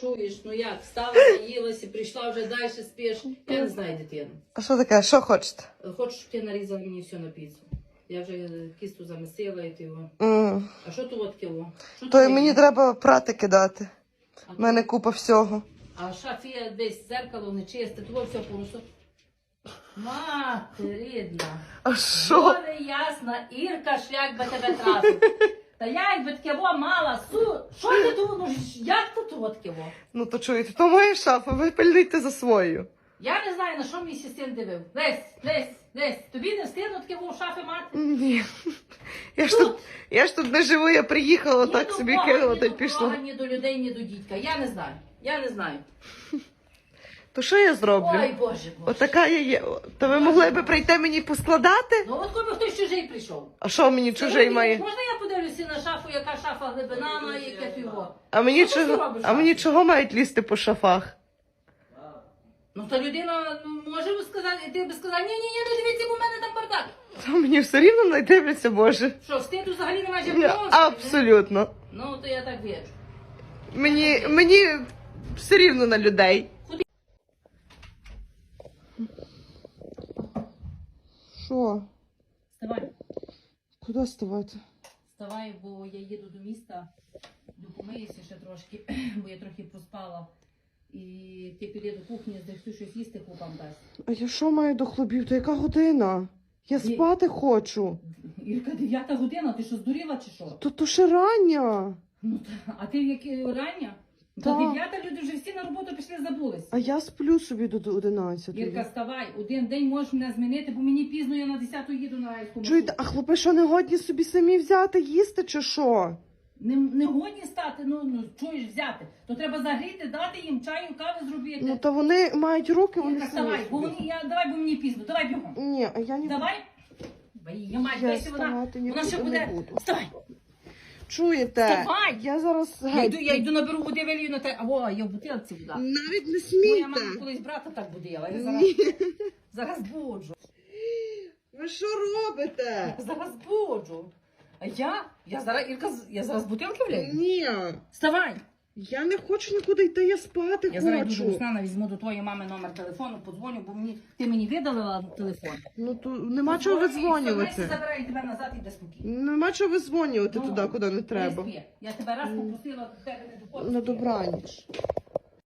Чуєш, ну як, встала, наїлася, прийшла вже далі спиш. Я не знаю, дитину. А що таке? Що хочете? Хочу, щоб ти нарізала мені все на піцу. Я вже кісту замісила і ти його. М, А що тут от кіло? Що То й мені треба прати кидати. У мене купа всього. А шафія десь зеркало не чисте, того все повністю. Мати рідна. А що? Горе ясна, Ірка шлях би тебе тратив. Та я якби таке во мала, су, що ти тут, ну як тут от ківо? Ну то чуєте, то моя шафа, ви пильнуйте за свою. Я не знаю, на що мій син дивив. Лесь, лесь, лесь, тобі не стидно таке во в шафі мати? Ні. Я ж тут, я ж тут не живу, я приїхала, так собі кинула та й до пішла. Ні до людей, ні до дітка. Я не знаю. Я не знаю. То що я зроблю? Ой, Боже, Боже. Отака я є. То ви могли би прийти мені поскладати? Ну от коли хтось чужий прийшов. А що мені чужий має? Можна я подивлюся на шафу, яка шафа глибина має, яке піво? А мені Що ти чого, робиш, а мені чого мають лізти по шафах? Ну та людина ну, може би сказати, ти би сказав, ні, ні, ні, не дивіться, бо в мене там бардак. Та мені все рівно не дивляться, Боже. Що, стиду взагалі немає Ні, жодного? Абсолютно. Ну, то я так вірю. Мені, мені все рівно на людей. Що? Вставай. Куди ставати? Вставай, бо я їду до міста, допомиюся ще трошки, бо я трохи проспала. І ти піде до кухні, здихту щось їсти хлопам дасть. А я що маю до хлопів? То яка година? Я Ні. спати хочу. Ірка, дев'ята година, ти що здуріла чи що? То то ще рання. Ну, та- а ти які рання? До Так. дев'ята люди вже всі на роботу пішли, забулись. А я сплю собі до 11. Ірка, вставай, один день можеш мене змінити, бо мені пізно я на 10 їду на райську Чуєте, а хлопи що не годні собі самі взяти їсти чи що? Не, не годні стати, ну, ну чуєш взяти. То треба загріти, дати їм чаю, кави зробити. Ну то вони мають руки, вони Ірка, самі. вставай, бо собі. мені, я, давай, бо мені пізно, давай бігом. Ні, а я не Давай. Бо Я маю, Я дивися, вона, вставати вона ще нікуди не буде. буду. Вставай. Чуєте? Вставай! Я зараз Я йду, я йду наберу води на те. О, я в бутилці вода. Навіть не Моя мама колись брата так будила. Я зараз, зараз буджу. Ви що робите? Я зараз буджу. А я? Я зараз, Ірка, з- я зараз бутилки влію. Ні. Вставай. Я не хочу нікуди йти, я спати Я зараз йду до. Руслана, візьму до твоєї мами номер телефону, подзвоню, бо мені ти мені видалила телефон. Ну то нема чого. Леся забирає тебе назад і йде спокійно. Нема чого видзвонювати Ну, туди, куди не треба. Не спи. Я тебе раз попросила, до тебе не доходить. На добраніч.